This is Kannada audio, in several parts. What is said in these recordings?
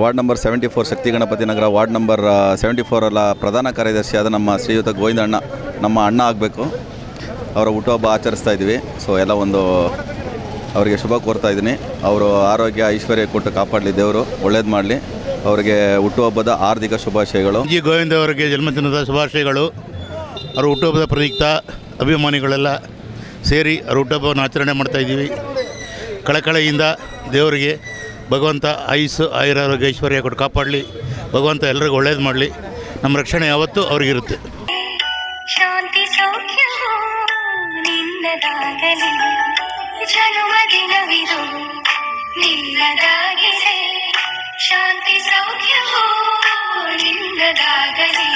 ward number seventy four Shakti Ganapati Nagar, ward number seventy ಫೋರಲ್ಲ ಪ್ರಧಾನ ಕಾರ್ಯದರ್ಶಿ ಆದ ನಮ್ಮ ಶ್ರೀಯುತ ಗೋವಿಂದ ಅಣ್ಣ, ನಮ್ಮ ಅಣ್ಣ ಆಗಬೇಕು. ಅವರ ಹುಟ್ಟುಹಬ್ಬ ಆಚರಿಸ್ತಾ ಇದ್ದೀವಿ. ಸೊ ಎಲ್ಲ ಒಂದು ಅವರಿಗೆ ಶುಭ ಕೋರ್ತಾ ಇದ್ದೀನಿ. ಅವರು ಆರೋಗ್ಯ ಐಶ್ವರ್ಯ ಕೊಟ್ಟು ಕಾಪಾಡಲಿ ದೇವರು ಒಳ್ಳೇದು ಮಾಡಲಿ. ಅವರಿಗೆ ಹುಟ್ಟುಹಬ್ಬದ ಆರ್ಥಿಕ ಶುಭಾಶಯಗಳು. ಜಿ ಗೋವಿಂದ ಅವರಿಗೆ ಜನ್ಮದಿನದ ಶುಭಾಶಯಗಳು. ಅವ್ರ ಹುಟ್ಟುಹಬ್ಬದ ಪ್ರಯುಕ್ತ ಅಭಿಮಾನಿಗಳೆಲ್ಲ ಸೇರಿ ಅವ್ರ ಹುಟ್ಟುಹಬ್ಬವನ್ನು ಆಚರಣೆ ಮಾಡ್ತಾ ಇದ್ದೀವಿ. ಕಳಕಳೆಯಿಂದ ದೇವರಿಗೆ ಭಗವಂತ ಆಯುಸ್ಸು ಆಯುರಾರೋಗ್ಯ ಐಶ್ವರ್ಯ ಕೊಟ್ಟು ಕಾಪಾಡಲಿ. ಭಗವಂತ ಎಲ್ಲರಿಗೂ ಒಳ್ಳೇದು ಮಾಡಲಿ. ನಮ್ಮ ರಕ್ಷಣೆ ಯಾವತ್ತೂ ಅವ್ರಿಗಿರುತ್ತೆ. ಶಾಂತಿ ಸೌಖ್ಯವು ನಿನ್ನದಾಗಲಿ. ಜನುಮದಿನವಿದು ನಿನ್ನದಾಗಿದೆ ಶಾಂತಿ ಸೌಖ್ಯವೋ ನಿನ್ನದಾಗಲಿ.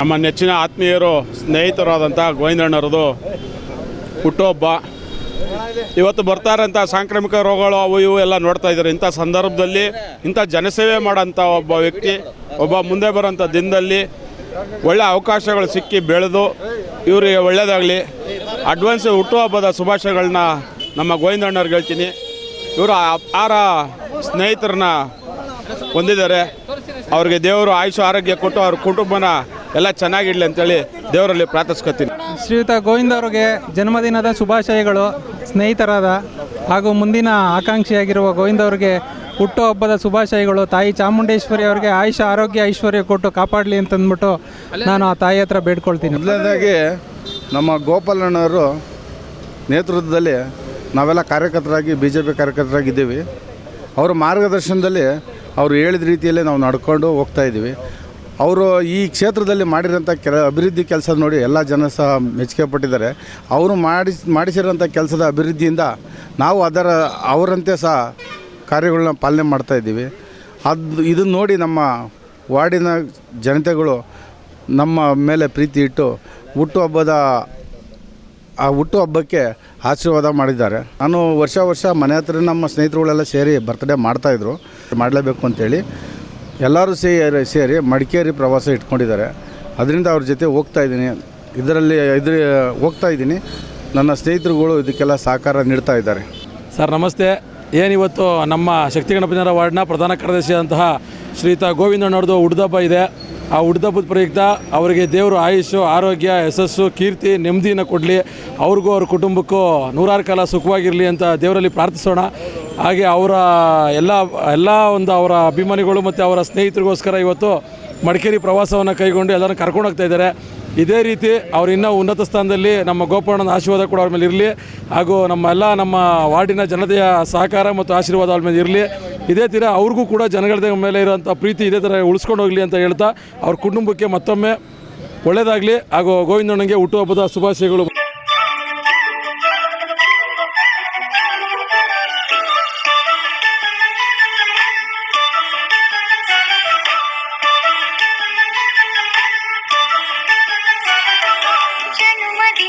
ನಮ್ಮ ನೆಚ್ಚಿನ ಆತ್ಮೀಯರು ಸ್ನೇಹಿತರಾದಂಥ ಗೋವಿಂದಣ್ಣರದು ಹುಟ್ಟುಹಬ್ಬ. ಇವತ್ತು ಬರ್ತಾ ಇರೋಂಥ ಸಾಂಕ್ರಾಮಿಕ ರೋಗಗಳು ಅವು ಇವು ಎಲ್ಲ ನೋಡ್ತಾ ಇದ್ದಾರೆ. ಇಂಥ ಸಂದರ್ಭದಲ್ಲಿ ಇಂಥ ಜನಸೇವೆ ಮಾಡೋಂಥ ಒಬ್ಬ ವ್ಯಕ್ತಿ, ಒಬ್ಬ ಮುಂದೆ ಬರೋಂಥ ದಿನದಲ್ಲಿ ಒಳ್ಳೆ ಅವಕಾಶಗಳು ಸಿಕ್ಕಿ ಬೆಳೆದು ಇವರಿಗೆ ಒಳ್ಳೆಯದಾಗಲಿ ಅಡ್ವಾನ್ಸ್ ಹುಟ್ಟುಹಬ್ಬದ ಶುಭಾಶಯಗಳನ್ನ ನಮ್ಮ ಗೋವಿಂದಣ್ಣವ್ರಿಗೆ ಹೇಳ್ತೀನಿ. ಇವರು ಅಪಾರ ಸ್ನೇಹಿತರನ್ನ ಹೊಂದಿದ್ದಾರೆ. ಅವ್ರಿಗೆ ದೇವರು ಆಯುಷ, ಆರೋಗ್ಯ ಕೊಟ್ಟು ಅವ್ರ ಕುಟುಂಬನ ಎಲ್ಲ ಚೆನ್ನಾಗಿಡಲಿ ಅಂತೇಳಿ ದೇವರಲ್ಲಿ ಪ್ರಾರ್ಥಿಸ್ಕೊತೀನಿ. ಶ್ರೀಯುತ ಗೋವಿಂದ ಅವ್ರಿಗೆ ಜನ್ಮದಿನದ ಶುಭಾಶಯಗಳು, ಸ್ನೇಹಿತರಾದ ಹಾಗೂ ಮುಂದಿನ ಆಕಾಂಕ್ಷಿಯಾಗಿರುವ ಗೋವಿಂದ ಅವರಿಗೆ ಹುಟ್ಟುಹಬ್ಬದ ಶುಭಾಶಯಗಳು. ತಾಯಿ ಚಾಮುಂಡೇಶ್ವರಿ ಅವರಿಗೆ ಆಯುಷ, ಆರೋಗ್ಯ, ಐಶ್ವರ್ಯ ಕೊಟ್ಟು ಕಾಪಾಡಲಿ ಅಂತಂದ್ಬಿಟ್ಟು ನಾನು ಆ ತಾಯಿ ಹತ್ರ ಬೇಡ್ಕೊಳ್ತೀನಿ. ಮೊದಲನೇದಾಗಿ ನಮ್ಮ ಗೋಪಾಲಣ್ಣವರು ನೇತೃತ್ವದಲ್ಲಿ ನಾವೆಲ್ಲ ಕಾರ್ಯಕರ್ತರಾಗಿ ಬಿ ಜೆ ಪಿ ಕಾರ್ಯಕರ್ತರಾಗಿದ್ದೀವಿ. ಅವರ ಮಾರ್ಗದರ್ಶನದಲ್ಲಿ ಅವರು ಹೇಳಿದ ರೀತಿಯಲ್ಲೇ ನಾವು ನಡ್ಕೊಂಡು ಹೋಗ್ತಾ ಇದ್ದೀವಿ. ಅವರು ಈ ಕ್ಷೇತ್ರದಲ್ಲಿ ಮಾಡಿರೋಂಥ ಕೆಲ ಅಭಿವೃದ್ಧಿ ಕೆಲಸ ನೋಡಿ ಎಲ್ಲ ಜನ ಸಹ ಮೆಚ್ಚುಗೆ ಪಟ್ಟಿದ್ದಾರೆ. ಅವರು ಮಾಡಿಸ್, ಮಾಡಿಸಿರೋಂಥ ಕೆಲಸದ ಅಭಿವೃದ್ಧಿಯಿಂದ ನಾವು ಅದರ, ಅವರಂತೆ ಸಹ ಕಾರ್ಯಗಳನ್ನ ಪಾಲನೆ ಮಾಡ್ತಾ ಇದ್ದೀವಿ. ಅದು ಇದನ್ನು ನೋಡಿ ನಮ್ಮ ವಾರ್ಡಿನ ಜನತೆಗಳು ನಮ್ಮ ಮೇಲೆ ಪ್ರೀತಿ ಇಟ್ಟು ಹುಟ್ಟುಹಬ್ಬದ ಆ ಹುಟ್ಟುಹಬ್ಬಕ್ಕೆ ಆಶೀರ್ವಾದ ಮಾಡಿದ್ದಾರೆ. ನಾನು ವರ್ಷ ವರ್ಷ ಮನೆ ಹತ್ರ ನಮ್ಮ ಸ್ನೇಹಿತರುಗಳೆಲ್ಲ ಸೇರಿ ಬರ್ತ್ಡೇ ಮಾಡ್ತಾಯಿದ್ರು ಮಾಡಲೇಬೇಕು ಅಂತೇಳಿ. ಎಲ್ಲರೂ ಸೇರಿ ಸೇರಿ ಮಡಿಕೇರಿ ಪ್ರವಾಸ ಇಟ್ಕೊಂಡಿದ್ದಾರೆ. ಅದರಿಂದ ಅವ್ರ ಜೊತೆ ಹೋಗ್ತಾ ಇದ್ದೀನಿ. ಇದರಲ್ಲಿ, ಇದ್ರ, ಹೋಗ್ತಾ ಇದ್ದೀನಿ. ನನ್ನ ಸ್ನೇಹಿತರುಗಳು ಇದಕ್ಕೆಲ್ಲ ಸಹಕಾರ ನೀಡ್ತಾ ಇದ್ದಾರೆ. ಸರ್, ನಮಸ್ತೆ. ಏನಿವತ್ತು ನಮ್ಮ ಶಕ್ತಿ ಗಣಪತಿನಗರ ವಾರ್ಡ್ನ ಪ್ರಧಾನ ಕಾರ್ಯದರ್ಶಿಯಾದಂತಹ ಶ್ರೀಯುತ ಗೋವಿಂದಣ್ಣವ್ರದ್ದು ಹುಡ್ದಬ್ಬ ಇದೆ. ಆ ಹುಡ್ದಬ್ಬದ ಪ್ರಯುಕ್ತ ಅವರಿಗೆ ದೇವರು ಆಯುಷು, ಆರೋಗ್ಯ, ಯಶಸ್ಸು, ಕೀರ್ತಿ, ನೆಮ್ಮದಿನ ಕೊಡಲಿ. ಅವ್ರಿಗೂ ಅವ್ರ ಕುಟುಂಬಕ್ಕೂ ನೂರಾರು ಕಾಲ ಸುಖವಾಗಿರಲಿ ಅಂತ ದೇವರಲ್ಲಿ ಪ್ರಾರ್ಥಿಸೋಣ. ಹಾಗೆ ಅವರ ಎಲ್ಲ ಎಲ್ಲ ಒಂದು ಅವರ ಅಭಿಮಾನಿಗಳು ಮತ್ತು ಅವರ ಸ್ನೇಹಿತರಿಗೋಸ್ಕರ ಇವತ್ತು ಮಡಿಕೇರಿ ಪ್ರವಾಸವನ್ನು ಕೈಗೊಂಡು ಎಲ್ಲರನ್ನು ಕರ್ಕೊಂಡು ಹೋಗ್ತಾ ಇದ್ದಾರೆ. ಇದೇ ರೀತಿ ಅವರು ಇನ್ನೂ ಉನ್ನತ ಸ್ಥಾನದಲ್ಲಿ ನಮ್ಮ ಗೋಪಣ್ಣನ ಆಶೀರ್ವಾದ ಕೂಡ ಅವ್ರ ಮೇಲೆ ಇರಲಿ. ಹಾಗೂ ನಮ್ಮ ಎಲ್ಲ ನಮ್ಮ ವಾರ್ಡಿನ ಜನತೆಯ ಸಹಕಾರ ಮತ್ತು ಆಶೀರ್ವಾದ ಅವ್ರ ಮೇಲೆ ಇರಲಿ. ಇದೇ ಥರ ಅವ್ರಿಗೂ ಕೂಡ ಜನಗಳ ಮೇಲೆ ಇರೋಂಥ ಪ್ರೀತಿ ಇದೇ ಥರ ಉಳಿಸ್ಕೊಂಡು ಹೋಗಲಿ ಅಂತ ಹೇಳ್ತಾ ಅವ್ರ ಕುಟುಂಬಕ್ಕೆ ಮತ್ತೊಮ್ಮೆ ಒಳ್ಳೆಯದಾಗಲಿ ಹಾಗೂ ಗೋವಿಂದಣ್ಣನಿಗೆ ಹುಟ್ಟುಹಬ್ಬದ ಶುಭಾಶಯಗಳು.